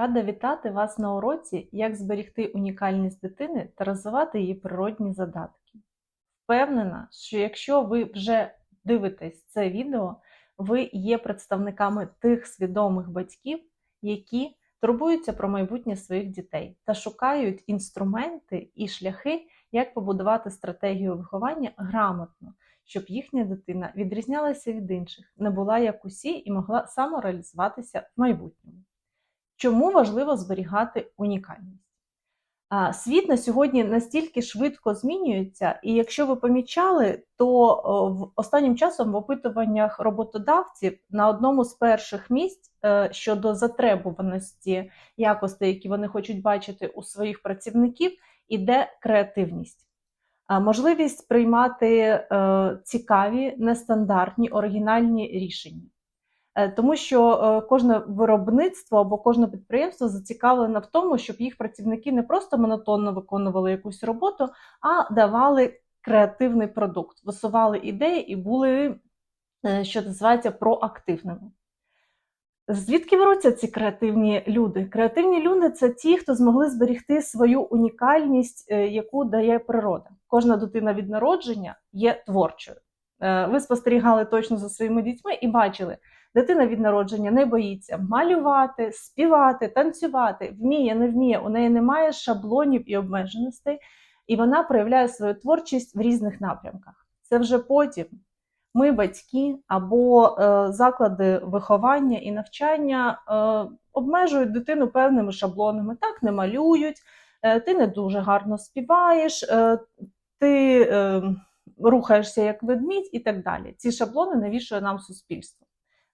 Рада вітати вас на уроці Як зберігти унікальність дитини та розвивати її природні задатки. Впевнена, що якщо ви вже дивитесь це відео, ви є представниками тих свідомих батьків, які турбуються про майбутнє своїх дітей та шукають інструменти і шляхи, як побудувати стратегію виховання грамотно, щоб їхня дитина відрізнялася від інших, не була як усі і могла самореалізуватися в майбутньому. Чому важливо зберігати унікальність? Світ на сьогодні настільки швидко змінюється, і якщо ви помічали, то в останнім часом в опитуваннях роботодавців на одному з перших місць е, щодо затребуваності якостей, які вони хочуть бачити у своїх працівників, іде креативність. Можливість приймати е, цікаві, нестандартні, оригінальні рішення. Е, Тому що е, кожне виробництво або кожне підприємство зацікавлене в тому, щоб їх працівники не просто монотонно виконували якусь роботу, а давали креативний продукт, висували ідеї і були, е, що називається, проактивними. Звідки беруться ці креативні люди? Креативні люди це ті, хто змогли зберігти свою унікальність, яку дає природа. Кожна дитина від народження є творчою. Ви спостерігали точно за своїми дітьми і бачили, дитина від народження не боїться малювати, співати, танцювати, вміє, не вміє. У неї немає шаблонів і обмеженостей, і вона проявляє свою творчість в різних напрямках. Це вже потім ми, батьки або е, заклади виховання і навчання е, обмежують дитину певними шаблонами. Так не малюють, е, ти не дуже гарно співаєш, ти рухаєшся як ведмідь і так далі. Ці шаблони навішує нам суспільство.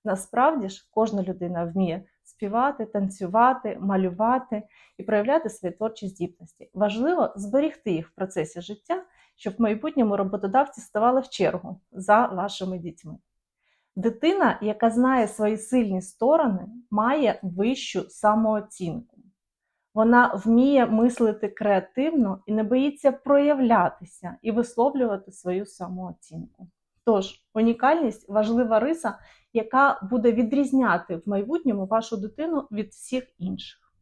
Насправді ж кожна людина вміє співати, танцювати, малювати і проявляти свої творчі здібності. Важливо зберігти їх в процесі життя, щоб в майбутньому роботодавці ставали в чергу за вашими дітьми. Дитина, яка знає свої сильні сторони, має вищу самооцінку. Вона вміє мислити креативно і не боїться проявлятися і висловлювати свою самооцінку. Тож, унікальність важлива риса, яка буде відрізняти в майбутньому вашу дитину від всіх інших.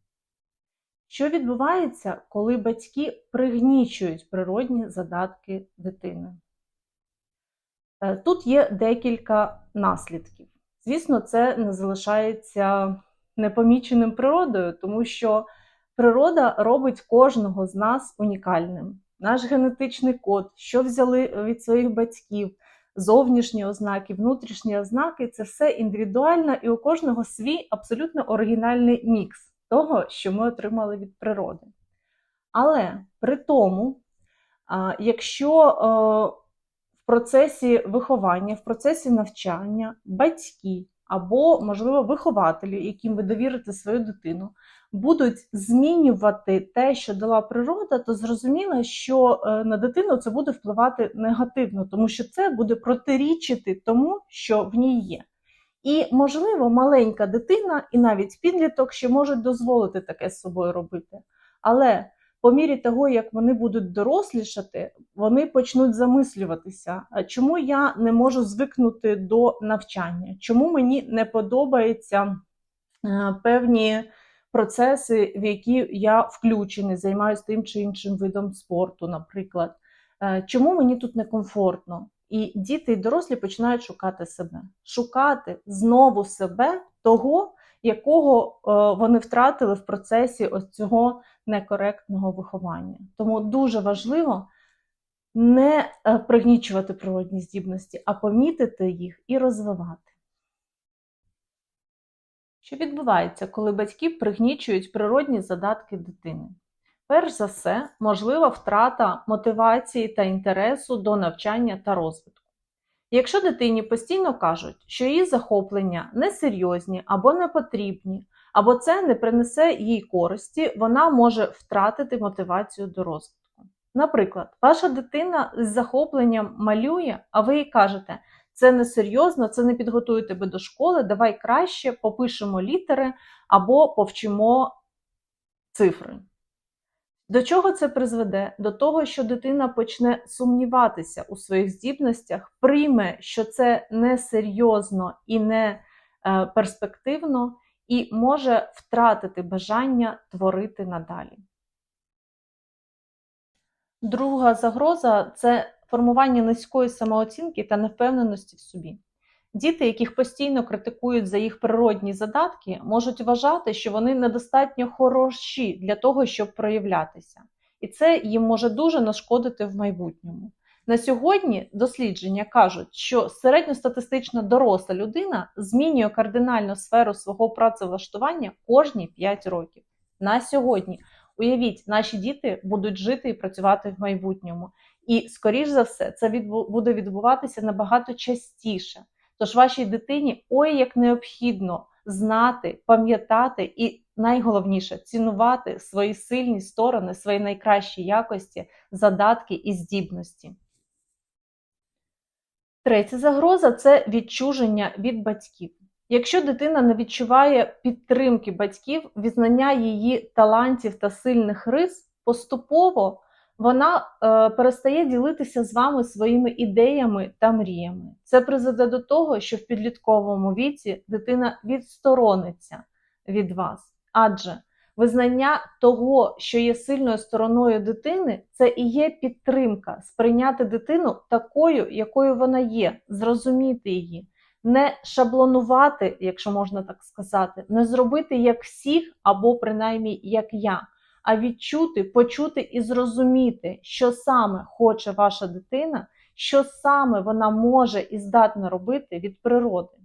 Що відбувається, коли батьки пригнічують природні задатки дитини? Е, Тут є декілька наслідків. Звісно, це не залишається непоміченим природою, тому що природа робить кожного з нас унікальним. Наш генетичний код, що взяли від своїх батьків, зовнішні ознаки, внутрішні ознаки це все індивідуально, і у кожного свій абсолютно оригінальний мікс того, що ми отримали від природи. Але при тому, якщо е, в процесі виховання, в процесі навчання батьки або, можливо, вихователі, яким ви довірите свою дитину, будуть змінювати те, що дала природа, то зрозуміло, що е, на дитину це буде впливати негативно, тому що це буде протирічити тому, що в ній є. І, можливо, маленька дитина і навіть підліток ще можуть дозволити таке з собою робити. Але по мірі того, як вони будуть дорослішати, вони почнуть замислюватися, чому я не можу звикнути до навчання, чому мені не подобаються е, певні процеси, в які я включений, займаюся тим чи іншим видом спорту, наприклад. Е, Чому мені тут некомфортно? І діти і дорослі починають шукати себе, шукати знову себе, того, якого е, вони втратили в процесі ось цього некоректного виховання. Тому дуже важливо не е, пригнічувати природні здібності, а помітити їх і розвивати. Що відбувається, коли батьки пригнічують природні задатки дитини? Перш за все, можлива втрата мотивації та інтересу до навчання та розвитку. Якщо дитині постійно кажуть, що її захоплення несерйозні або не потрібні, або це не принесе їй користі, вона може втратити мотивацію до розвитку. Наприклад, ваша дитина з захопленням малює, а ви їй кажете, це несерйозно, це не підготує тебе до школи, давай краще попишемо літери або повчимо цифри. До чого це призведе? До того, що дитина почне сумніватися у своїх здібностях, прийме, що це несерйозно і не е, перспективно, і може втратити бажання творити надалі. Друга загроза це формування низької самооцінки та невпевненості в собі. Діти, яких постійно критикують за їх природні задатки, можуть вважати, що вони недостатньо хороші для того, щоб проявлятися, і це їм може дуже нашкодити в майбутньому. На сьогодні дослідження кажуть, що середньостатистична доросла людина змінює кардинально сферу свого працевлаштування кожні 5 років. На сьогодні уявіть, наші діти будуть жити і працювати в майбутньому, і скоріш за все, це відбу буде відбуватися набагато частіше. Тож вашій дитині ой як необхідно знати, пам'ятати і найголовніше цінувати свої сильні сторони, свої найкращі якості, задатки і здібності. Третя загроза це відчуження від батьків. Якщо дитина не відчуває підтримки батьків, візнання її талантів та сильних рис, поступово вона е, перестає ділитися з вами своїми ідеями та мріями. Це призведе до того, що в підлітковому віці дитина відсторониться від вас. Адже визнання того, що є сильною стороною дитини, це і є підтримка сприйняти дитину такою, якою вона є, зрозуміти її. Не шаблонувати, якщо можна так сказати, не зробити як всіх, або принаймні як я а відчути, почути і зрозуміти, що саме хоче ваша дитина, що саме вона може і здатна робити від природи.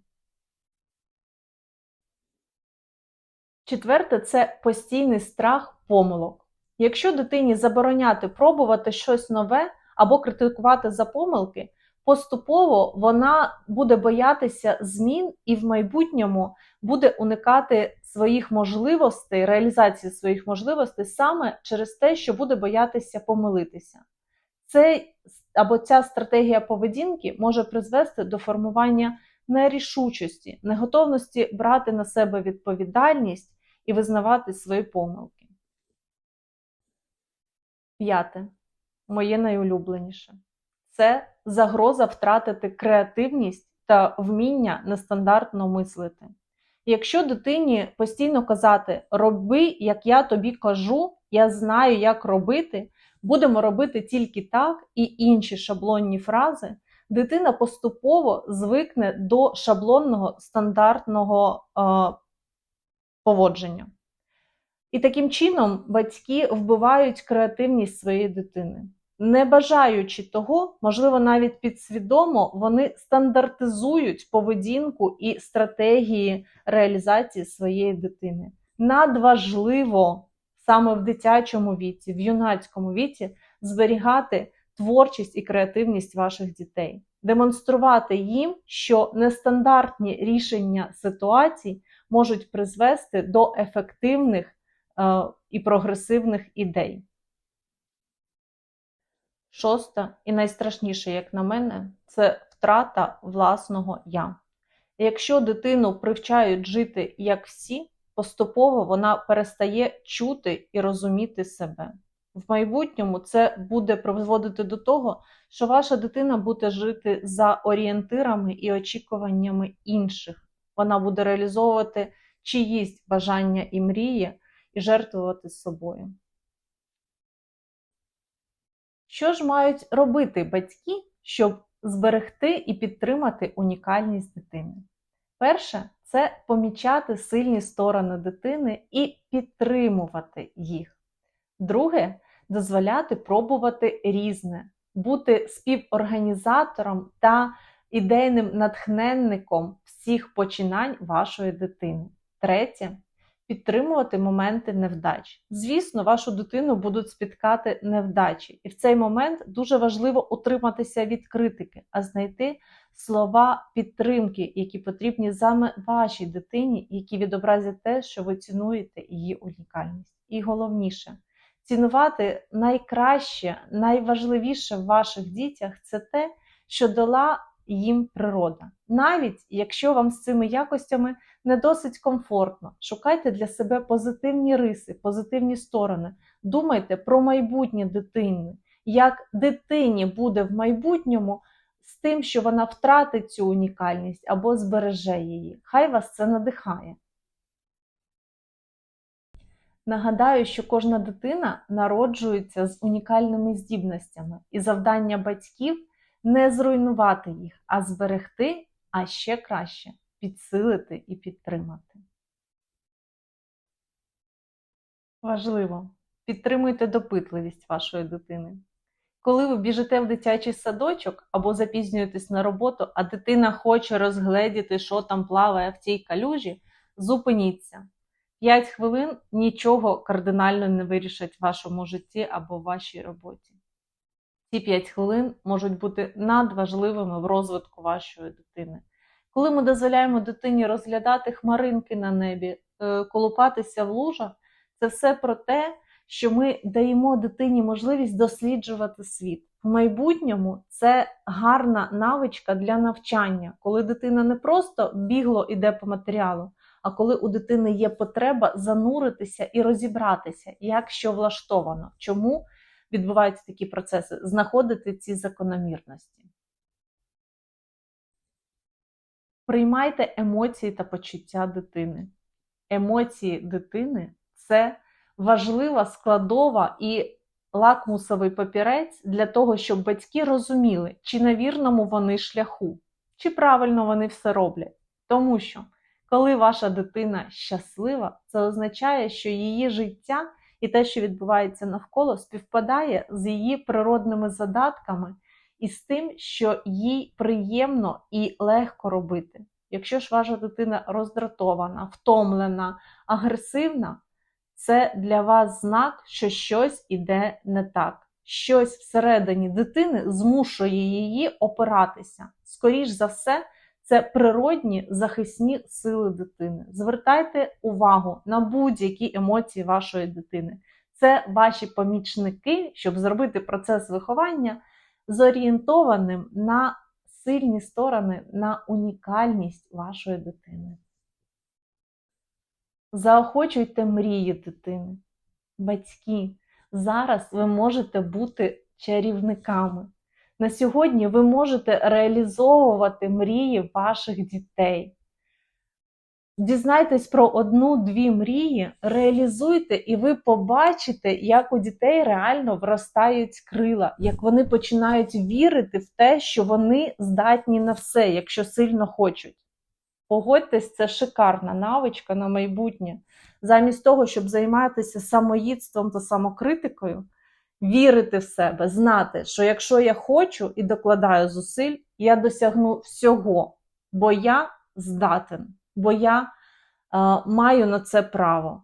Четверте це постійний страх помилок. Якщо дитині забороняти пробувати щось нове або критикувати за помилки, поступово вона буде боятися змін і в майбутньому буде уникати своїх можливостей, реалізації своїх можливостей саме через те, що буде боятися помилитися. Це або ця стратегія поведінки може призвести до формування нерішучості, неготовності брати на себе відповідальність і визнавати свої помилки. П'яте. Моє найулюбленіше це загроза втратити креативність та вміння нестандартно мислити. Якщо дитині постійно казати роби, як я тобі кажу, я знаю, як робити, будемо робити тільки так і інші шаблонні фрази, дитина поступово звикне до шаблонного стандартного е, поводження. І таким чином батьки вбивають креативність своєї дитини не бажаючи того, можливо, навіть підсвідомо вони стандартизують поведінку і стратегії реалізації своєї дитини. Надважливо саме в дитячому віці, в юнацькому віці зберігати творчість і креативність ваших дітей, демонструвати їм, що нестандартні рішення ситуацій можуть призвести до ефективних е, і прогресивних ідей. Шоста і найстрашніше, як на мене, це втрата власного я. Якщо дитину привчають жити як всі, поступово вона перестає чути і розуміти себе. В майбутньому це буде призводити до того, що ваша дитина буде жити за орієнтирами і очікуваннями інших. Вона буде реалізовувати чиїсь бажання і мрії і жертвувати собою. Що ж мають робити батьки, щоб зберегти і підтримати унікальність дитини? Перше, це помічати сильні сторони дитини і підтримувати їх. Друге, дозволяти пробувати різне, бути співорганізатором та ідейним натхненником всіх починань вашої дитини. Третє підтримувати моменти невдач. Звісно, вашу дитину будуть спіткати невдачі, і в цей момент дуже важливо утриматися від критики, а знайти слова підтримки, які потрібні саме вашій дитині, які відобразять те, що ви цінуєте її унікальність. І головніше. Цінувати найкраще, найважливіше в ваших дітях це те, що дала їм природа. Навіть якщо вам з цими якостями не досить комфортно, шукайте для себе позитивні риси, позитивні сторони. Думайте про майбутнє дитини, як дитині буде в майбутньому з тим, що вона втратить цю унікальність або збереже її. Хай вас це надихає. Нагадаю, що кожна дитина народжується з унікальними здібностями, і завдання батьків не зруйнувати їх, а зберегти, а ще краще підсилити і підтримати. Важливо, підтримуйте допитливість вашої дитини. Коли ви біжите в дитячий садочок або запізнюєтесь на роботу, а дитина хоче розгледіти, що там плаває в цій калюжі, зупиніться. 5 хвилин нічого кардинально не вирішать в вашому житті або в вашій роботі. Ці 5 хвилин можуть бути надважливими в розвитку вашої дитини. Коли ми дозволяємо дитині розглядати хмаринки на небі, е, колупатися в лужах, це все про те, що ми даємо дитині можливість досліджувати світ. В майбутньому це гарна навичка для навчання, коли дитина не просто бігло іде по матеріалу, а коли у дитини є потреба зануритися і розібратися, як що влаштовано, чому відбуваються такі процеси, знаходити ці закономірності. Приймайте емоції та почуття дитини. Емоції дитини це важлива складова і лакмусовий папірець для того, щоб батьки розуміли, чи на вірному вони шляху, чи правильно вони все роблять. Тому що, коли ваша дитина щаслива, це означає, що її життя і те, що відбувається навколо, співпадає з її природними задатками і з тим, що їй приємно і легко робити. Якщо ж ваша дитина роздратована, втомлена, агресивна, це для вас знак, що щось іде не так. Щось всередині дитини змушує її опиратися. Скоріш за все, це природні захисні сили дитини. Звертайте увагу на будь-які емоції вашої дитини. Це ваші помічники, щоб зробити процес виховання зорієнтованим на сильні сторони, на унікальність вашої дитини. Заохочуйте мрії дитини. Батьки, зараз ви можете бути чарівниками. На сьогодні ви можете реалізовувати мрії ваших дітей. Дізнайтесь про одну-дві мрії, реалізуйте, і ви побачите, як у дітей реально вростають крила, як вони починають вірити в те, що вони здатні на все, якщо сильно хочуть. Погодьтесь, це шикарна навичка на майбутнє. Замість того, щоб займатися самоїдством та самокритикою, вірити в себе, знати, що якщо я хочу і докладаю зусиль, я досягну всього, бо я здатен, бо я е, маю на це право.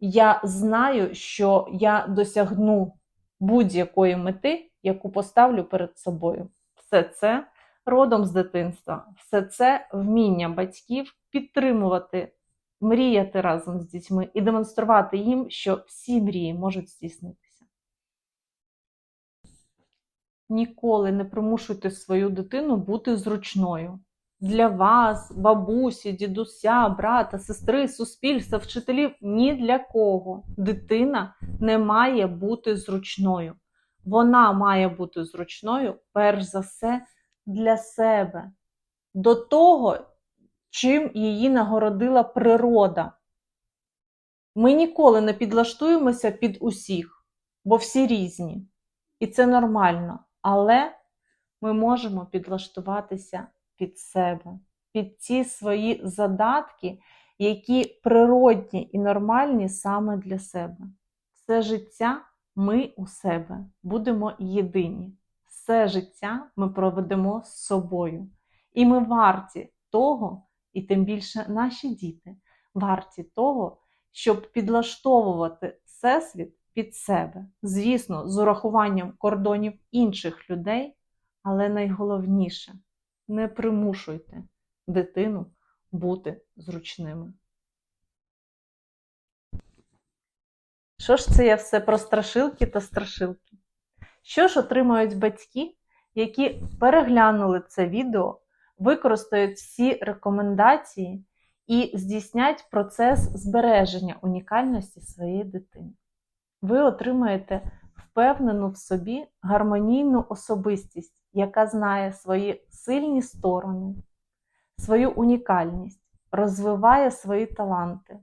Я знаю, що я досягну будь-якої мети, яку поставлю перед собою. Все це родом з дитинства. Все це вміння батьків підтримувати, мріяти разом з дітьми і демонструвати їм, що всі мрії можуть здійснитися. Ніколи не примушуйте свою дитину бути зручною. Для вас, бабусі, дідуся, брата, сестри, суспільства, вчителів ні для кого. Дитина не має бути зручною. Вона має бути зручною, перш за все, для себе, до того, чим її нагородила природа. Ми ніколи не підлаштуємося під усіх, бо всі різні. І це нормально. Але ми можемо підлаштуватися під себе, під ті свої задатки, які природні і нормальні саме для себе. Все життя ми у себе будемо єдині все життя ми проведемо з собою. І ми варті того, і тим більше наші діти варті того, щоб підлаштовувати всесвіт під себе. Звісно, з урахуванням кордонів інших людей, але найголовніше не примушуйте дитину бути зручними. Що ж це я все про страшилки та страшилки? Що ж отримають батьки, які переглянули це відео, використають всі рекомендації і здійснять процес збереження унікальності своєї дитини? Ви отримаєте впевнену в собі гармонійну особистість, яка знає свої сильні сторони, свою унікальність, розвиває свої таланти,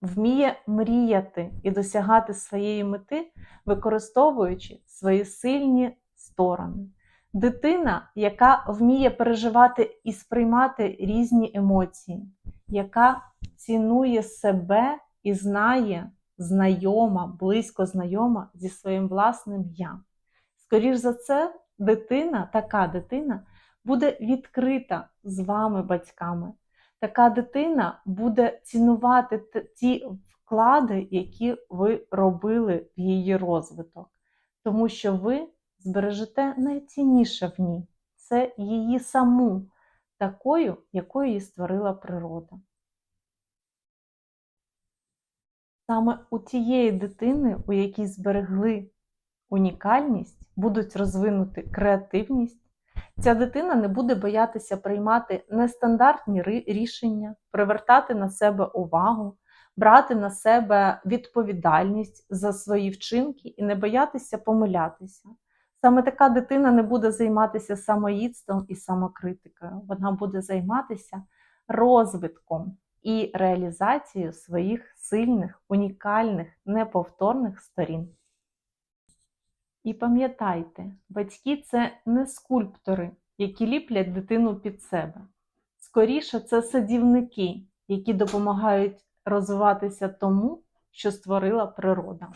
вміє мріяти і досягати своєї мети, використовуючи свої сильні сторони. Дитина, яка вміє переживати і сприймати різні емоції, яка цінує себе і знає, знайома, близько знайома зі своїм власним я. Скоріш за це, дитина, така дитина буде відкрита з вами, батьками. Така дитина буде цінувати ті вклади, які ви робили в її розвиток, тому що ви збережете найцінніше в ній це її саму, такою, якою її створила природа. Саме у тієї дитини, у якій зберегли унікальність, будуть розвинути креативність. Ця дитина не буде боятися приймати нестандартні рішення, привертати на себе увагу, брати на себе відповідальність за свої вчинки і не боятися помилятися. Саме така дитина не буде займатися самоїдством і самокритикою. Вона буде займатися розвитком і реалізацією своїх сильних, унікальних, неповторних сторін. І пам'ятайте, батьки це не скульптори, які ліплять дитину під себе. Скоріше, це садівники, які допомагають розвиватися тому, що створила природа.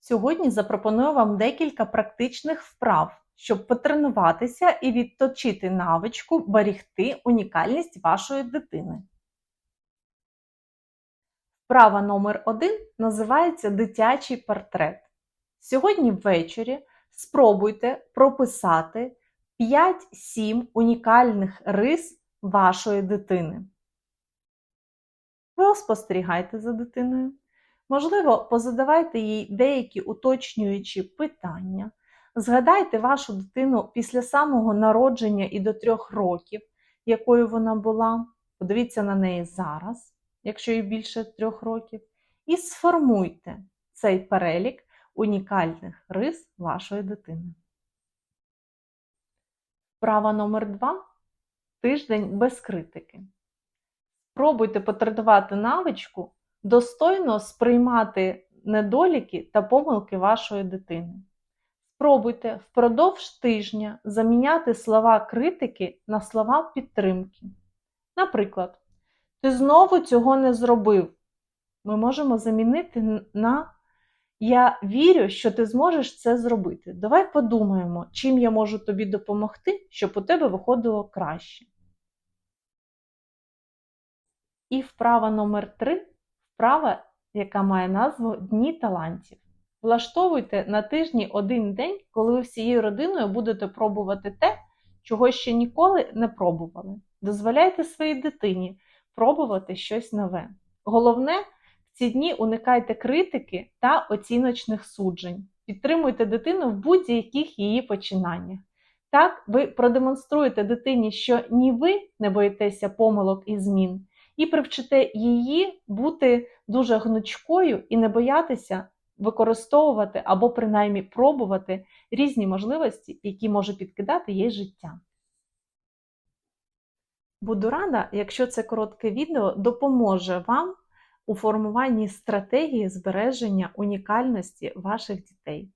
Сьогодні запропоную вам декілька практичних вправ, щоб потренуватися і відточити навичку берегти унікальність вашої дитини. Вправа номер 1 називається дитячий портрет. Сьогодні ввечері спробуйте прописати 5-7 унікальних рис вашої дитини. Ви спостерігайте за дитиною. Можливо, позадавайте їй деякі уточнюючі питання. Згадайте вашу дитину після самого народження і до трьох років, якою вона була. Подивіться на неї зараз, якщо їй більше трьох років, і сформуйте цей перелік унікальних рис вашої дитини. Вправа номер 2 тиждень без критики. Спробуйте потренувати навичку достойно сприймати недоліки та помилки вашої дитини. Спробуйте впродовж тижня заміняти слова критики на слова підтримки. Наприклад, ти знову цього не зробив. Ми можемо замінити на Я вірю, що ти зможеш це зробити. Давай подумаємо, чим я можу тобі допомогти, щоб у тебе виходило краще. І вправа номер 3 вправа, яка має назву Дні талантів. Влаштовуйте на тижні один день, коли ви всією родиною будете пробувати те, чого ще ніколи не пробували. Дозволяйте своїй дитині пробувати щось нове. Головне, в ці дні уникайте критики та оціночних суджень. Підтримуйте дитину в будь-яких її починаннях. Так, ви продемонструєте дитині, що ні ви не боїтеся помилок і змін, і привчите її бути дуже гнучкою і не боятися використовувати або принаймні пробувати різні можливості, які може підкидати їй життя. Буду рада, якщо це коротке відео допоможе вам у формуванні стратегії збереження унікальності ваших дітей.